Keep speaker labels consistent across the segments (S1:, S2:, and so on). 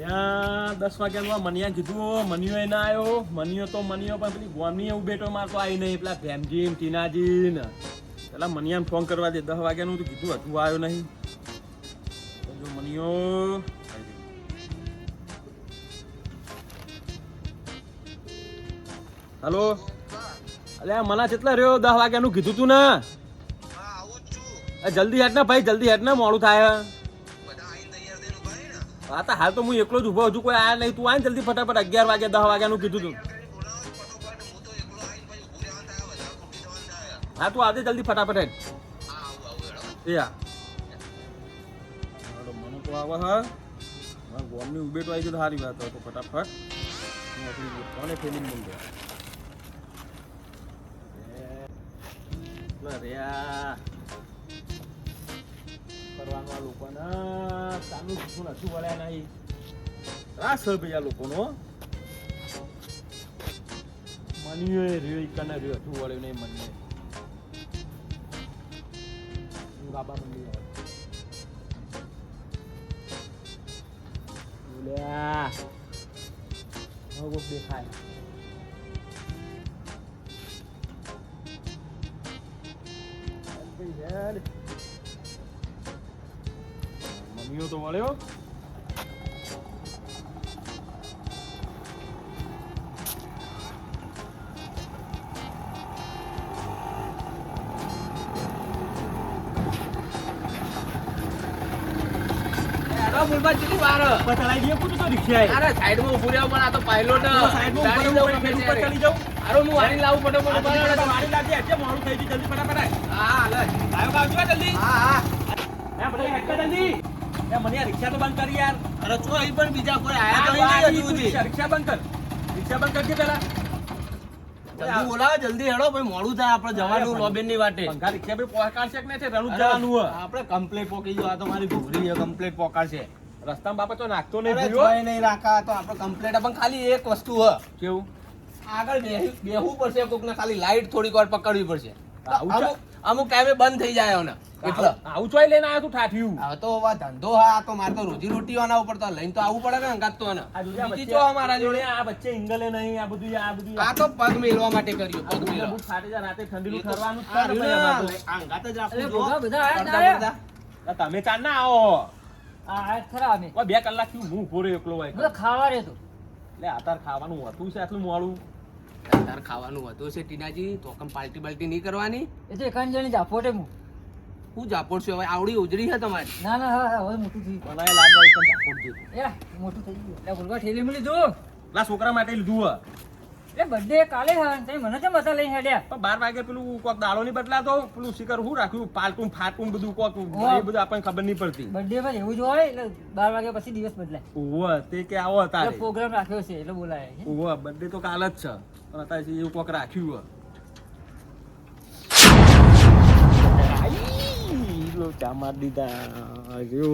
S1: ત્યાં દસ વાગ્યાનું મનિયા કીધું મનિયો ના આવ્યો મનિયો તો મનિયો પણ પેલી ગોમની એવું બેઠો મારતો આવી નહીં પેલા ભેમજી ટીનાજી ને પેલા મનિયાને ફોન કરવા દે. દસ વાગ્યાનું તો કીધું હજુ આવ્યો નહીં. જો મનિયો. હલો. અલ્યા મને કેટલા રહ્યો? દસ વાગ્યાનું કીધું તું ને. એ જલ્દી હેઠ ને ભાઈ જલ્દી હેઠ ને મોડું થાય. હા તો હાલ તો હું એકલો જ ઊભો હજુ કોઈ આયા નહીં. તું આય જલ્દી ફટાફટ અગિયાર વાગે દસ વાગ્યાનું કીધું તું. હા, તું આજે જલ્દી ફટાફટ એ હા મને તો આવે, હા. મારા ગોમની ઉબેટ આવી ગયો સારી વાત તો ફટાફટ. હું આપણી કોને ફેમિંગ મળી જાય લે રહ્યા કરવાનું લોકોના. ચાલુ શું નથી વળ્યા નહીં. ત્રાસ હોય લોકોનો મનીયો એ રહ્યો કને રહ્યો હતું વળ્યું નહીં મને બાબા મંડી બોલ્યા હવે દેખાય. થઈ ગયું. જલ્દી ફટાફટ.
S2: હા
S1: જલ્દી.
S2: હા હા.
S1: જલ્દી. મને રિક્ષા તો બંધ કરી યાર.
S2: અરે ચો અહીં પણ બીજા કોઈ આયા તો નહીં હજુ
S1: તું
S2: સુધી.
S1: રિક્ષા રિક્ષા બંધ કર. રિક્ષા બંધ કરજે પેલા
S2: જલ્દી બોલાવો જલ્દી હેડો ભાઈ મોડું થાય આપણે જવાનું લોબેનની વાટે.
S1: પંખા રિક્ષા ભાઈ પહોંચાડશે કે નહીં? રણું જવાનું
S2: આપણે કમ્પ્લેટ પોકી જો આ તો મારી ઘૂઘરી છે કમ્પ્લેટ પોકાશે
S1: રસ્તામાં બાપા તો નાખતો નહીં ભૂલ્યો.
S2: નહીં રાખા તો આપણે કમ્પ્લેટ પણ ખાલી એક વસ્તુ હ
S1: કેવું?
S2: આગળ બેહી- બેહવું પડશે કોકને ખાલી લાઈટ થોડીક વાર પકડવી પડશે. અમુક અમુક ટાઈમે બંધ થઈ જાય ને
S1: આવું ચોય લઈને આવ્યો તું ઠાઠ્યું?
S2: હવે તો હવે ધંધો હા તો મારે તો રોજી રોટી આના ઉપર તો લઈને તો આવવું પડે ને અંગાત તો બીજી જો મારા જોડે.
S1: આ વચ્ચે ઇંગલે નહીં આ બધું આ બધું
S2: આ તો પગ મેળવા માટે કર્યું પગ
S1: મેળવા. ફાટી રાતે ઠંડીનું જ
S2: આ
S1: ને
S2: રહ્યું
S1: ભાઈ
S2: ને,
S1: અમારે તો.
S2: આ અંગાત જ જો.
S3: બધા
S1: તમે ચાર ના આવો
S3: આ ખરા અમે.
S1: બે કલાક થયું હું ઊભો એકલો હોય.
S3: બધા ખાવા તો.
S1: એટલે આતાર ખાવાનું હતું છે આટલું મોડું?
S2: તાર ખાવાનું હતું છે ટીનાજી. તો કમ પાલટી બાલટી નહીં કરવાની?
S3: એ તો એકાંત જણી જાફોટે હું.
S2: હું જાપોડ છું હવે આવડી ઉજળી છે તમારી.
S3: ના ના હા હા હવે મોટું થયું
S1: બનાય લાગવા એકદમ જાપોડ છે
S3: એ મોટું થઈ ગયું. એટલે ભૂલવા ઠેલી મળી જો
S1: પેલા છોકરા માટે લીધું હે.
S3: એ બર્થડે કાલે હા તે મને કેમ બતા લઈ હેડ્યા?
S1: પણ બાર વાગે પેલું કોક દાળો નહીં બદલાતો પેલું શિખર હું રાખ્યું? પાલટું ફાટું બધું કોક. એ બધું આપણને ખબર નહીં પડતી.
S3: બર્થડે પર એવું જ હોય એટલે બાર વાગ્યા પછી દિવસ બદલાય.
S1: ઓવે તે કે આવો હતા
S3: પ્રોગ્રામ રાખ્યો છે એટલે બોલાય.
S1: ઓવે બર્થડે તો કાલ જ છે. પણ અત્યારે એવું કોક રાખ્યું હે લોચા માર દીધા. જો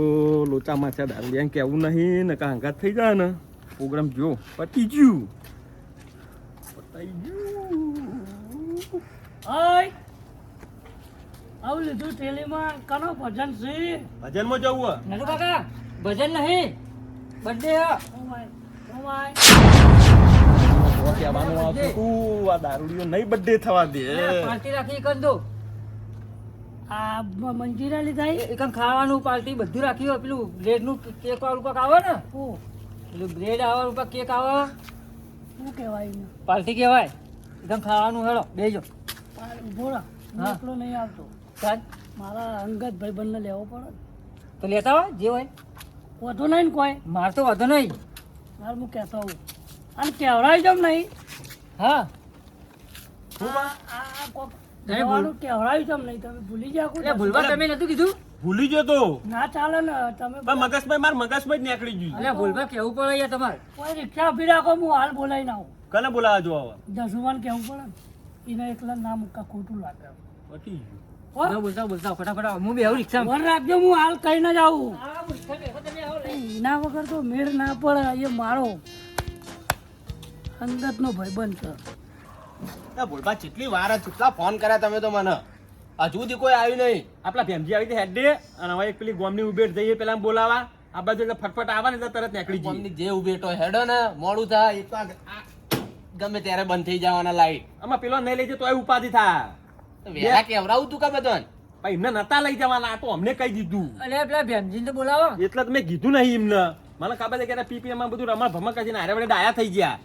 S1: લોચા માં છે દારૂડિયા કેવું નહીં ને કાંગાત થઈ જાય ને. પ્રોગ્રામ જો પતી ગયું. પતાઈ ગયું.
S4: હાય આવું લીધું ટેલીમાં કનો ભજન છે?
S1: ભજનમાં જવું
S3: નટુ કાકા ભજન નહીં. બર્થડે
S1: કહેવાનું આવતું તું આ દારૂડિયો નહીં બર્થડે થવા દે.
S3: પાર્ટી રાખી એકન દો.
S4: આ મંજીરા લીધા?
S3: એકમ ખાવાનું પાર્ટી બધું રાખ્યું. પેલું બ્રેડનું કેક વાળું પાક આવે ને? પેલું બ્રેડ આવે ઉપર કેક આવે?
S4: શું કહેવાય
S3: પાર્ટી કહેવાય? એકદમ ખાવાનું હેડો બેજો બોલા.
S4: એકલો નહીં આવતો.
S3: સાહેબ
S4: મારા અંગત ભાઈબંધને લેવો પડે
S3: તો લેતા હોય? જે હોય?
S4: વધુ નહીં ને કોઈ.
S3: માર તો વાંધો નહીં.
S4: મારે હું કહેતો હું અને કહેવડાવી જાઉં નહીં?
S3: હા.
S4: આ કોક
S3: નહીં,
S4: જવાનું કહેવડાવી તમે ભૂલી ગયા
S3: એટલે ભૂલવા તમે નતું કીધું?
S1: ભૂલી ગયો
S4: ના ચાલે ને તમે
S1: પણ મગજમાં માર મગજમાં જ નીકળી ગયું.
S3: એટલે ભૂલવા કેવું પડે યાર તમારે?
S4: કોઈ રિક્ષા ઊભી રાખો હું હાલ બોલાવીને આવું.
S1: કને બોલાવા જો હવે
S4: દસુમાન કહેવું પડે? એને એકલા ના મૂકા ખોટું લાગે.
S1: પતી ગયું.
S3: બોલતા બોલતા ફટાફટ હું બી રિક્ષા
S4: વર રાખજો હું હાલ કઈ ના જાઉં એના વગર તો મેળ ના પડે એ મારો અંગત નો ભાઈબંધ છે.
S2: ભોળબા કેટલી વાર કેટલા ફોન કર્યા તમે તો મને. હજુ સુધી કોઈ આવ્યું નહીં.
S1: આપણા ભેમજી આવી હતી હેડે અને હવે એક પેલી ગોમની ઉભેટ જઈએ પેલા બોલાવા. આ બાજુ એટલે ફટફટ આવે ને તરત નીકળી જઈએ.
S2: કોમની જે ઊભી તો હેડો ને મોડું થાય. એ તો ગમે ત્યારે બંધ થઈ જવાના લાઈટ.
S1: આમાં પેલો નહીં લઈ જાય તોય ઉપાધિ થાય.
S2: વેલા કેવડાવું તું કા બધાને?
S1: પણ એમને નતા લઈ જવાના આ તો અમને કહી દીધું.
S3: અને પેલા ભેમજીને તો બોલાવો.
S1: એટલે તમે મેં કીધું નહીં એમને. મને ખબર છે કે પીપીએમમાં બધું રમણ ભમણ કરીને હારે વડે ડાયા થઈ ગયા.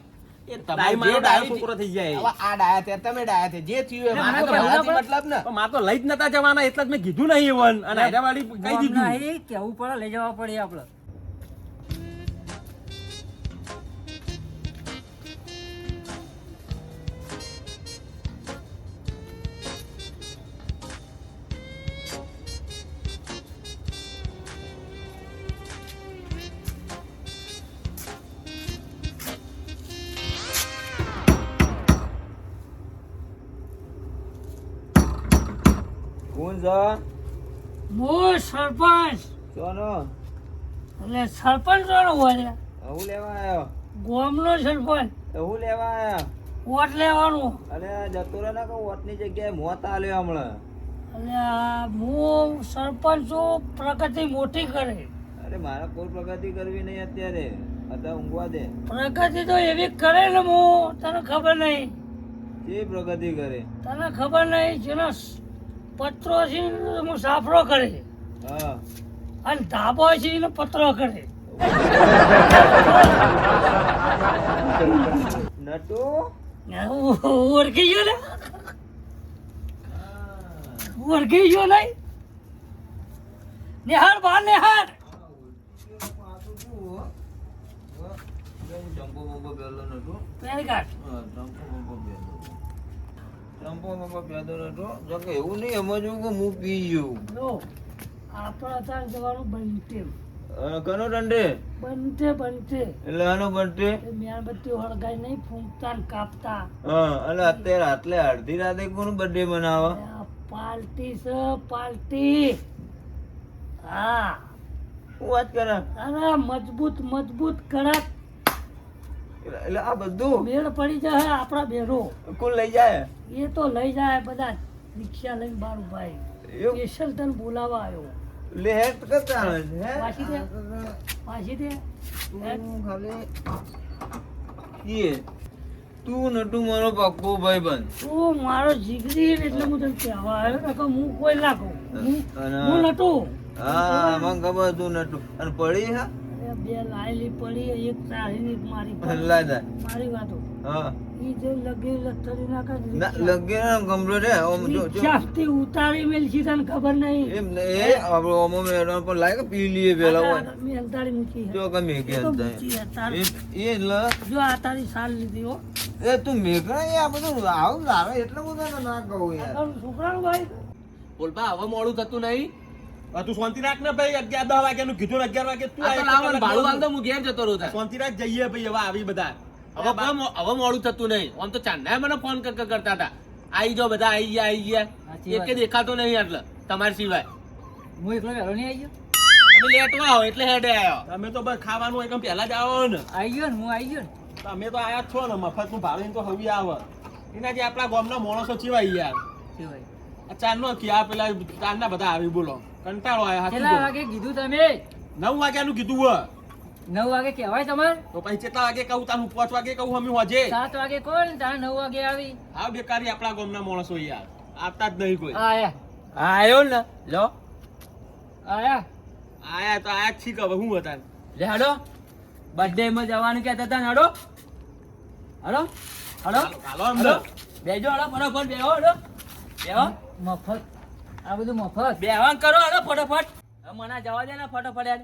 S2: એ
S1: મારો ડાયો
S2: ડાયો
S1: થઈ જાય.
S2: આ ડાયા થયા તમે ડાયા થયા જે થયું એ મારે તો
S3: ના,
S2: મારાથી
S3: ના,
S2: મતલબ ને.
S1: પણ મારે તો લઈ જ નતા જવાના એટલે જ મેં કીધું નહીં એવન અને
S3: કેવું પડે લઈ જવા પડે આપણે.
S4: સરપંચ કોનો હોય
S5: હું લેવા આવ્યો
S4: ગોમનો સરપંચ.
S5: હું લેવા આવ્યો
S4: વોટ લેવાનું?
S5: અરે જતો રે ને વોટની જગ્યાએ મોત આલ્યો હમણાં.
S4: અને આ હું સરપંચ છું પ્રગતિ મોટી કરે.
S5: અરે મારે કોઈ પ્રગતિ કરવી નહીં અત્યારે. અત્યારે ઊંઘવા દે.
S4: પ્રગતિ તો એવી કરે ને હું તને ખબર નહીં.
S5: જે પ્રગતિ કરે?
S4: તને ખબર નહીં જેનો પત્રો છે સાફરો કરે.
S5: હા.
S4: અને ધાબો છે એને પત્રો કરે.
S5: નટુ?
S4: ઓળખી ગયો ને? ઓળખી ગયો નહીં? નિહાર બા નિહાર.
S5: ચંપો બંપો પહેલો નટુ
S4: પહેરી કાઢ
S5: હા, ચંપો બંપો પહેલો ચંપો બંપો પહેલો નટુ. જો કે એવું નહીં સમજવું કે હું પી ગયું.
S4: આપણે અત્યારે જવાનું બનતે
S5: કનો દંડે
S4: બનતે બનતે
S5: એટલે આનો
S4: એ મીણબત્તી હળગાઈ નહીં ફૂંકતા ને કાપતા.
S5: હા અને અત્યારે આટલે અડધી રાતે કોણ બર્થડે મનાવે?
S4: પાર્ટી છે પાલટી. હા.
S5: વાત કરે?
S4: અરે મજબૂત મજબૂત કડક.
S5: એટલે એટલે આ બધું?
S4: મેળ પડી જાય આપણા બેરો.
S5: કોણ લઈ જાય?
S4: એ તો લઈ જાય બધા રિક્ષા લઈને બાર ભાઈ
S5: એવું?
S4: સ્પેશિયલ તને બોલાવા આવ્યો.
S5: લે હેડ કરતા આવે છે હે?
S4: પાછી દે પાછી દે
S5: તું ખાલી ઈએ તું નટુ મારો પાક્કો ભાઈ બંધ
S4: તું મારો જીગરી એટલે હું તને કહેવા આવ્યો. કે હું કોઈ લાગો હું
S5: નટુ.
S4: હા
S5: મને ખબર તું નટુ. અને પડી હા?
S4: બે લાયેલી પડી એક એક મારી પડી.
S5: લાદા
S4: મારી વાતો. તો
S5: તું
S2: હવે મોડું થતું નહીં.
S1: તું શાંતિ રાખ ને ભાઈ અગિયાર દસ વાગ્યાનું કીધું અગિયાર વાગે તું
S2: તો ભાડું આલ દો હું ઘેર જતો રહું
S1: શાંતિ રાખ જઈએ ભાઈ હવે આવી બધા.
S2: હવે હવે મોડું થતું નહીં. આમ તો ચાંદા મને ફોન કર કર કરતા હતા. આઈ જાઓ બધા આઈ ગયા આઈ ગયા. એક દેખાતો નહીં એટલે તમારી સિવાય.
S3: હું એકલો વહેલો નહીં આવી ગયો?
S2: તમે લેટવા આવો એટલે હેડે આવ્યો
S1: તમે તો બસ ખાવાનું એકદમ પહેલા જ આવો ને.
S3: આવી ગયો ને હું આવી ગયો ને.
S1: તમે તો આયા છો ને મફતનું ભાડું તો હવે આવે. એના જે આપણા ગામના માણસો ચીવાય યાર? આ ચારનો કે આ પેલા ચાંદના બધા આવી બોલો. કંટાળો આવ્યો
S3: કેટલા. વાગે કીધું તમે?
S1: નવ વાગ્યાનું કીધું હો
S3: નવ વાગે કહેવાય તમારે?
S1: તો પછી કેટલા વાગે કહું? તાનું પાંચ વાગે કહું અમે હોજે
S3: સાત વાગે કોણ? તારે નવ વાગે આવી.
S1: આ બેકારી આપણા ગામના માણસો યાર. આપતા જ નહીં કોઈ.
S3: આયા
S2: આયો ને. લો.
S3: આયા
S1: આયા તો આયા ઠીક હવે હું હતા?
S2: લે હડો. બર્થડે માં જવાનું કહેતા હતા ને હડો. હડો. હડો.
S1: હાલો અંદર.
S2: બેજો હડો ફટાફટ બેહો હડો. બેહો.
S3: મફત. આ બધું મફત.
S2: બેહવાન કરો હડો ફટાફટ. મને જવા દે ને ફટાફટ યાર.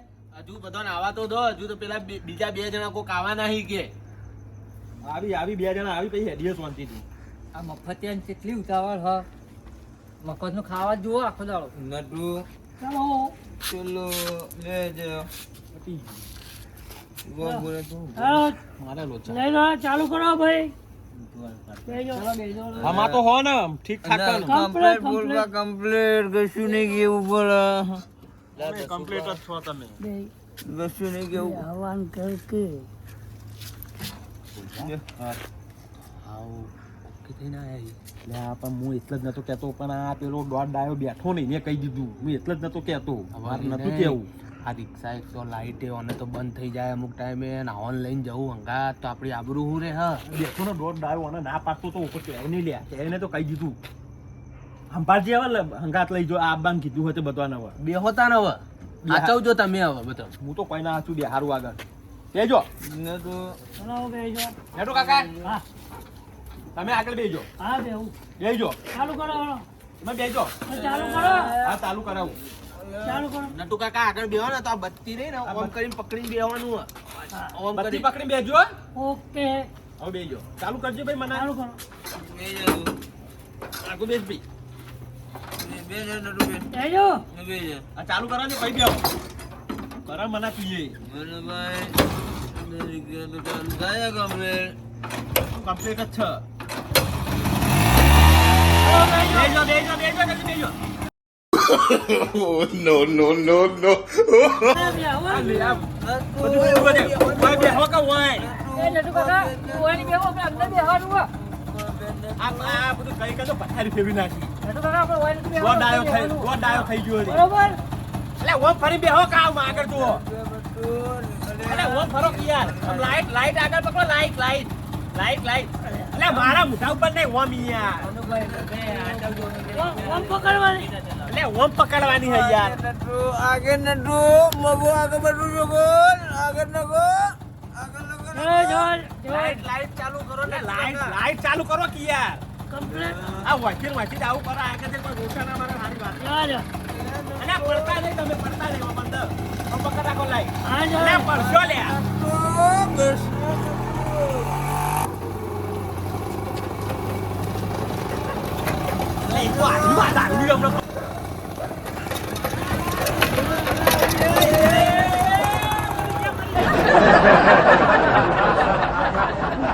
S2: હજુ બધાને આવા તો દો હજુ તો પેલા બીજા બે જણા કોક આવા નહીં કે.
S1: આવી આવી બે જણા આવી પછી હેડીએ શાંતિથી.
S3: આ મફત ત્યાં કેટલી ઉતાવળ હ? મફતનું ખાવા જુઓ આખો દાડો.
S5: નટુ
S4: ચાલો.
S5: ગોળ બોલે તું.
S4: ચાલો.
S1: મારે લોચા
S4: લઈ લો ચાલુ કરો ભાઈ.
S3: ચલો બેજો
S1: આમાં તો હો ને ઠીક ઠાક ને
S5: કમ્પ્લીટ બોલવા કમ્પ્લીટ કશું નહીં કેવું પડે
S1: કમ્પ્લીટ જ છો તમે
S4: બે
S5: નહીં કેવું
S4: આહવાન કર કે
S1: લે આ પણ હું એટલે જ નતો કહેતો પણ આ પેલો દોઢ ડાયો બેઠો નહીં મેં કહી દીધું હું એટલે જ નતો કહેતો મારે નતું કેવું
S2: આ રિક્ષા એક તો લાઈટ અને તો બંધ થઈ જાય અમુક ટાઈમે અને આવન લઈને જવું હંગા તો આપણી આબરૂ હું રે હા
S1: બેઠો નો દોઢ ડાયો અને ના પાકતો તો ઉપર કહે નહીં લે એને તો કહી દીધું સંભાળજી હવે હંગાત લઈ જો આ બાન કીધું હોય તો બધા નવા
S2: બે હોતા ને હવે આચવજો તમે હવે બધો.
S1: હું તો કોઈ ના હાચું બે હારું આગળ. બેજો.
S5: ને તો
S4: બેજો
S1: હેઠો કાકા.
S4: હા.
S1: તમે આગળ બેજો
S4: હા બેહું.
S1: બેજો
S4: ચાલુ કરો
S1: તમે બેજો
S4: ચાલુ કરો.
S1: હા ચાલુ કરાવું.
S4: ચાલુ કરો.
S2: નટુ કાકા આગળ બેહો ને તો આ બત્તી રહી ને ઓમ કરીને પકડીને બેહવાનું હે. ઓમ
S1: બત્તી
S2: કરી
S1: પકડીને બેજો
S4: ઓકે.
S1: હવે બેજો ચાલુ કરજો ભાઈ મને.
S4: ચાલુ કરો.
S5: બેજો જા.
S1: આગળ બેસ ભાઈ.
S5: બે બે. બે
S1: ચાલુ કરાવજો ભાઈ બેહો કરા મને પીએ
S5: મને ભાઈ બે ચાલુ થાય ગમે
S1: કમ્પ્લીટ જ છે બેજો જલ્દી બેજો
S4: આ બેહો.
S1: કે હોય
S4: બેહો, આપણે અંદર બેહવાનું હો.
S1: આ આ બધું કઈ કઈ તો પથારી ફેરવી નાખી. ડાયો થઈ
S4: બેહવાનું.
S1: ડાયો થઈ ગયો
S4: બરોબર?
S1: એટલે ઓમ ફરી બેહો કામ આગળ જુઓ. એટલે ફરો યાર. આમ લાઈટ લાઈટ આગળ પકડો લાઈટ લાઈટ. Light light. એટલે મારા મોઢા ઉપર નહીં ઓમ યાર.
S4: ઓમ- ઓમ પકડવાની.
S1: એટલે ઓમ પકડવાની છે યાર.
S5: આગળ નટુ મગો આગળ બધું આગળ નગો.
S1: લાઈટ લાઈટ ચાલુ કરો ને લાઈટ લાઈટ ચાલુ કરો કે યાર
S4: Complete.
S1: આ વાંચી વાંચી આવું કરો આગળથી કોઈ રોકા ના મારે સારી વાત
S4: જો, જો.
S1: અને પડતા નહીં તમે પડતા નહીં ઓમ પકડ રાખો લાઈટ
S4: હા,
S1: પડશો લ્યા
S5: નટુ બસ
S1: એટલે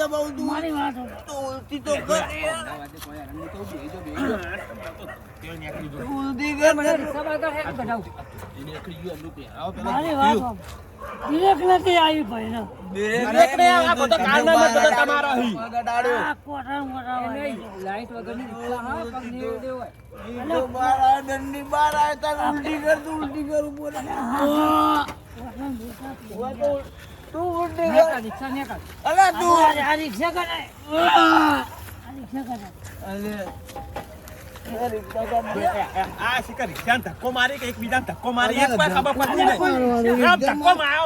S5: દબાવું તું?
S4: મારી વાત
S5: તો ઉલટી તો કર. ઉલટી કર.
S4: મને રિક્ષા બાગર હેઠ બતાવું. મારી વાત સાંભળો. નથી આવી ભાઈ ને.
S1: એટલે આ બધો કારનામા બધો તમારો હી.
S4: આ કોઠા મોટા હોય.
S3: લાઈટ વગરની રિક્ષા હા પગ નહીં દેવાય
S5: તો બાર આ દંડી બાર આય તાર ઉલટી કર તું ઉલટી કર ઉપર તું કર
S3: નેકા, રિક્ષા નેકા.
S5: અલા તું
S4: આ- રિક્ષા કરાય. આ રિક્ષા કરાય.
S5: અલે.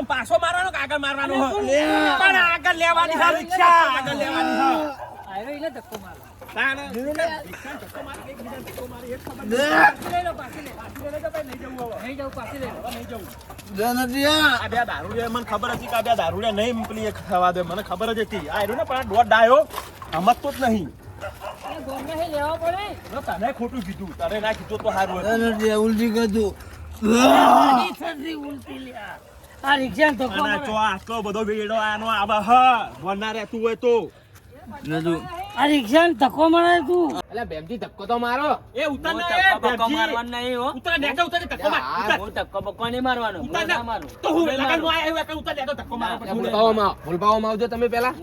S1: પાછો મારવાનો કે આગળ મારવાનો? પણ આગળ લેવાની રિક્ષા આગળ લેવાની
S3: ધક્કો મારો.
S1: મને ખબર હતી કે આ દારૂડિયા નહીં પેલી એક દે મને ખબર હતી આ ને પણ દોઢ ડાયો સમજતો જ. નહીં તને ખોટું કીધું તારે ના કીધું તો સારું
S5: ઉલટી તું
S4: આ
S1: આટલો બધો વેડો આનો આવા હા વરના રહેતું હોય તો
S4: આ રિક્ષાને ધક્કો મારે તું
S2: એટલે બેમજી ધક્કો તો મારો
S1: એ ઉતર
S2: હું
S1: ને
S2: ધક્કો
S1: એ
S2: બક્કો
S1: ભેમજી.
S2: મારવાનો નહીં હો.
S1: ઉતર ને ઉતર ધક્કો માર ઉતર.
S2: હું ધક્કો બક્કો નહીં મારવાનો.
S1: ઉતર ના
S2: મારું.
S1: તો હું
S2: હું
S1: આયો એટલે ઉતર ને ધક્કો મારો પછી હું લે.
S2: ભૂલભાઓમાં આવો. આવજો તમે પહેલા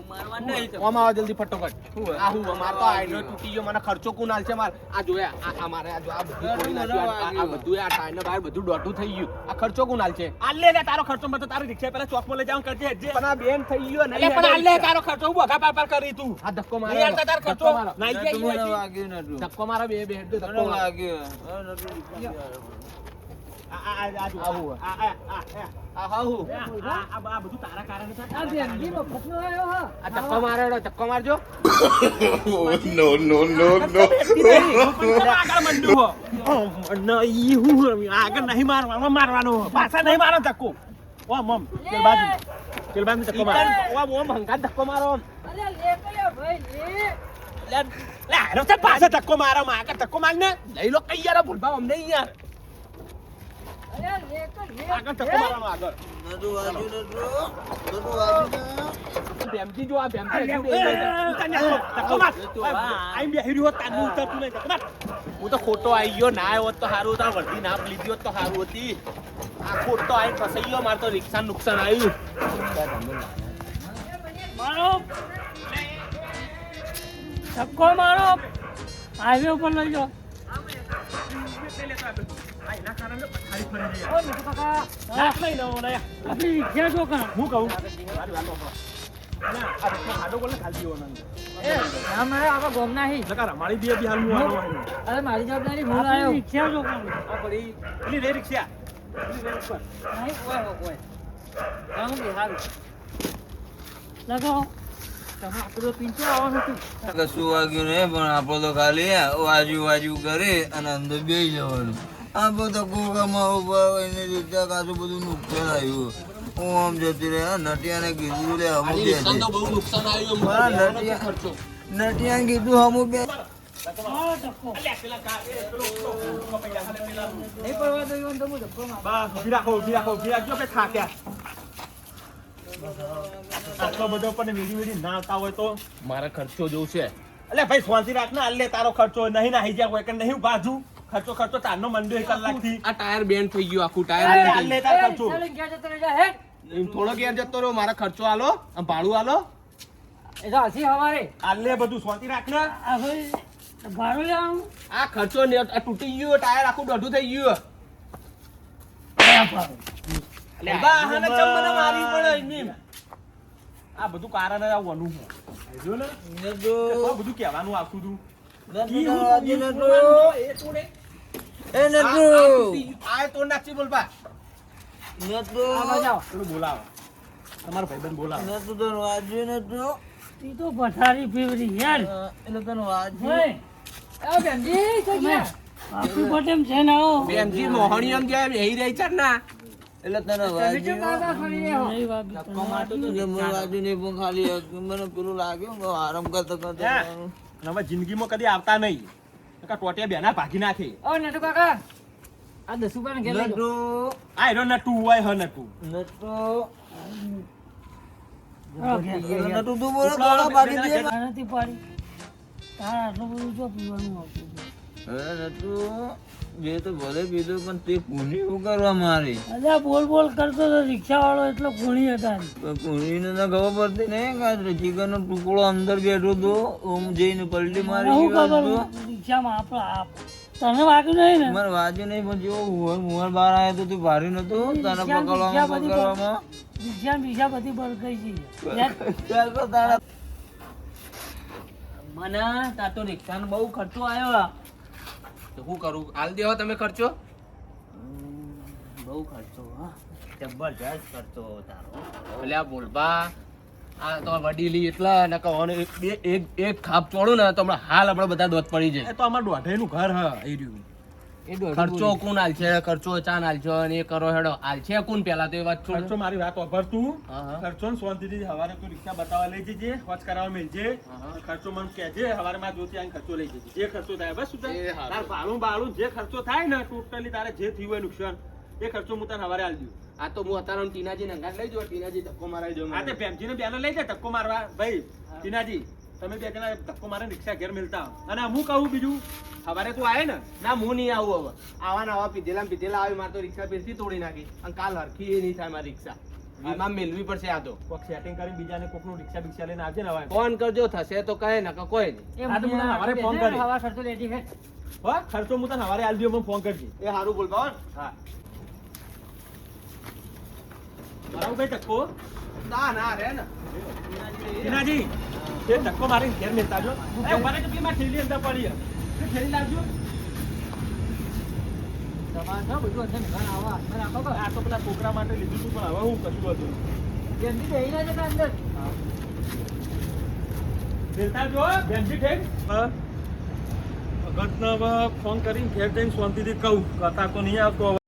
S2: ઓમ આવો જલ્દી ફટોફટ આ હું માર તો આઈનો તૂટી ગયો મને ખર્ચો કુનાલ છે માર આ જોયા આ આ મારે આ જો આ બધું નાખ્યું. આ- બધું આ ટાયરને બહાર બધું દોઢું થઈ ગયું આ ખર્ચો કુણ હાલ છે
S1: આ લે લે તારો ખર્ચો મત તારી રિક્ષા પેલા ચોકમાં લઈ જાઉં કરજે.
S2: પણ આ બેન થઈ ગયો
S1: નહીં પણ આ લે તારો ખર્ચો હું બગા પાર પાર કરી તું
S2: આ ધક્કો મારો
S1: હાલતા ખર્ચો નાઈ ગયા
S5: વાગ્યું નટુ
S2: ધક્કો મારા બે બે હેડ ધક્કો
S5: વાગ્યું
S1: તારા આગળ નહીં, હું આગળ નહીં મારવાનો મારવાનો પાછા નહીં મારો ધક્કો ઓમ ઓમ બાજુ ધક્કો માર
S2: ઓમ ઓમ ધક્કો મારો
S3: લે લે.
S1: પાછા ધક્કો મારો માં આગળ ધક્કો માર ને
S2: લઈ લો કઈ યાર આ અમને યાર.
S1: આગળ ધક્કો મારવાનો આગળ.
S2: જો આ બેમજી હજુ બે
S1: એ,
S2: બે-
S1: ઉતાર ને ધક્કો, ધક્કો માર. આઈ બેહી રહ્યો તાનું ઉતરતું નહીં ધક્કો માર.
S2: હું તો ખોટો આવી ગયો ના આવ્યો હોત તો સારું આ વર્ધી ના લીધી હોત તો સારું હતી. આ ખોટો આવી ફસાઈ ગયો મારે તો રિક્ષા નુકસાન આવ્યું.
S4: મારો ધક્કો મારો. હાઈવે ઉપર લઈ જાઓ.
S1: મારી
S3: જવાબદારી હું આવ્યો.
S4: રિક્ષા જો કાં?
S1: આ પડી પેલી રે રિક્ષા.
S4: લગાવો.
S5: કશું વાગ્યું નહીં પણ આપણે તો ખાલી વાજુ વાજુ કરી અને અંદર બેસી જવાનું. આપણો તો કોકામાં ઊભા હોય એને રીતે કાચું બધું નુકસાન આવ્યું. હું આમ જતી રહે નટિયાને કીધું લે અમુક બે
S2: નુકસાન તો બહુ નુકસાન આવ્યું
S5: નટિયા- નટિયાને કીધું અમુક બે
S1: રાખો, રાખો, રાખજો કે થાક્યા. આટલો બધો પણ વીડી વીડી ના આવતા હોય તો?
S2: મારે ખર્ચો જોવું છે.
S1: અલ્યા ભાઈ શાંતિ રાખ ના અલ્લે તારો ખર્ચો. નહીં નાહી જાય કોઈ કે નહીં બાજુ. ખર્ચો ખર્ચો તારનો મંડ્યો એક કલાકથી
S2: આ ટાયર બેન્ડ થઈ ગયું આખું ટાયર બેન્ડ થઈ
S1: તાર ખર્ચો.
S2: થોડો ઘેર જતો રહ્યો મારા ખર્ચો આલો આમ ભાડું આલો.
S3: એ તો હસી હવારે.
S1: આલે બધું શાંતિ રાખ ને.
S4: આ ભાડું લેવાનું
S2: આ ખર્ચો આ તૂટી ગયો ટાયર આખું દોઢું થઈ ગયું.
S1: બા, આને ચમ મને મારી પડે એમની. આ બધું કારણ જ આવવાનું છે. જો ને
S5: નટુ,
S1: બધું કહેવાનું આખું તું હું
S2: આ- આ. આ તો
S3: આ
S1: તમારો ભાઈબંધ બોલાવો.
S5: નટુ
S4: તો પથારી ફેવરી યાર.
S5: એટલે તને વાજ્યું
S3: ઓય. એ બેનજી, તો
S4: પટેમ છે ને
S2: બેનજી જાય એમ રહી છે ને?
S5: એટલે તને
S3: કાકા હો?
S5: ખાલી મને પેલું લાગ્યું આરામ કરતો કરતો
S1: હે? હવે જિંદગીમાં કદી આવતા નહીં. નકર ટોટિયા બેના ભાગી નાખે.
S3: ઓ નટુ કાકા. આ દસુભાઈને ઘેર લઈ
S5: નટુ.
S1: આ એનો નટુ હોય હ નટુ.
S5: નટુ. નટુ તું બોલો થોડા ભાગી દે
S4: નથી પાડી. તાર આટલું બધું જો પીવાનું આવતું હતું.
S5: નટુ. જે તો ભલે પીધું પણ તે કુણી શું કરવા મારી?
S4: અલ્યા બોલ બોલ કરતો તો રિક્ષા વાળો એટલો કુણી હતા.
S5: કુણીને તો ખબર પડતી ને કાંઈ ચિકન નો ટુકડો અંદર બેઠો તો ઓમ જઈને પલટી મારી શું
S4: ખબર રિક્ષામાં આપણે આપ તને વાગ્યું નહીં ને?
S5: મને વાગ્યું નહીં પણ જેવો મુહર મુહર બહાર આવ્યો તો તું ભારી નતું તને પકડવામાં પકડવામાં.
S4: રિક્ષા બીજા બધી બંધ ગઈ. યાર,
S5: ચાલ તો તારા
S3: મને તાર તો રિક્ષાનો બહુ ખર્ચો આવ્યો.
S2: તો શું કરું? હાલ દેવો તમે ખર્ચો.
S3: બહુ ખર્ચો હા. જબરજસ્ત ખર્ચો તારો.
S2: અલ્યા બોલબા આ તો વડીલી એટલા ને કહેવાનું એક બે- એક એક ખાપ ચોડું ને તો હમણાં હાલ આપણે બધા દોત પડી જાય.
S1: તો અમારું દોઢેનું ઘર હા એ રહ્યું.
S3: એ દોઢું
S2: ખર્ચો કોણ હાલ છે ખર્ચો ચાન હાલ છે અને એ કરો હેડો. હાલ છે કોણ પેલા? તો એ વાત છોડ.
S1: ખર્ચો મારી વાત ઓભર તું. ખર્ચો ને શાંતિથી હવારે તું રિક્ષા બતાવવા લઈ જજે વોચ કરાવવા મેલજે. ખર્ચો મને કહેજે હવારે માં જોતી આવીને ખર્ચો લઈ જજે. જે ખર્ચો થાય બસ. તાર ભાડું બાળું જે ખર્ચો થાય ને ટોટલી તારે જે થયું હોય નુકસાન એ ખર્ચો હું તને હવારે આલજો.
S2: આ તો હું અત્યારે ટીનાજી ને અંગાત લઈ જાઉં ટીનાજી ધક્કો મારાવી જાઉં
S1: આ તે ભેમજીને બેનો લઈ જાય ધક્કો મારવા. ભાઈ ટીનાજી તમે બે જણા ધક્કો મારે રિક્ષા ઘેર મિલતા અને હું કહું બીજું સવારે તું આવે ને
S2: ના હું નહીં આવું હવે. આવા ના આવા પીધેલા પીધેલા આવી મારે તો રિક્ષા ફેરથી તોડી નાખી. અને કાલ હરખી એ નહીં થાય મારી રિક્ષા. વીમા મેળવી પડશે આ તો.
S1: કોક સેટિંગ કરી બીજાને કોકનું રિક્ષા બિક્ષા લઈને આવજે ને હવે.
S2: ફોન કરજો થશે તો કહે ને કોઈ નહીં.
S1: આ તો મને
S3: મને
S1: હવારે ફોન કરી.
S3: હવા ખર્ચો લેતી હે.
S1: હો ખર્ચો હું તને હવારે આલી દઉં મને ફોન કરજે.
S2: એ સારું બોલ
S1: હા. બરાબર ધક્કો?
S2: ના ના રે ને.
S1: ટીનાજી એ ધક્કો મારીને ઘેર મિલતા જો. એ ઊભા રહેજો, પેલી મારી થેલી અંદર પડી છે. લાવજો.
S3: તમારે તો બધું અંદર ઘર આવા રાખો
S1: આ તો પેલા છોકરા માટે લીધું હતું પણ હવે હું કશું હતું
S3: જલ્દી બેહી ના જતા અંદર.
S1: મિલતા જો બેનજી ઠેક ભગતને ફોન કરીને ઘેર જઈને શાંતિથી કહું. કથા તો નહીં આવતો હવે.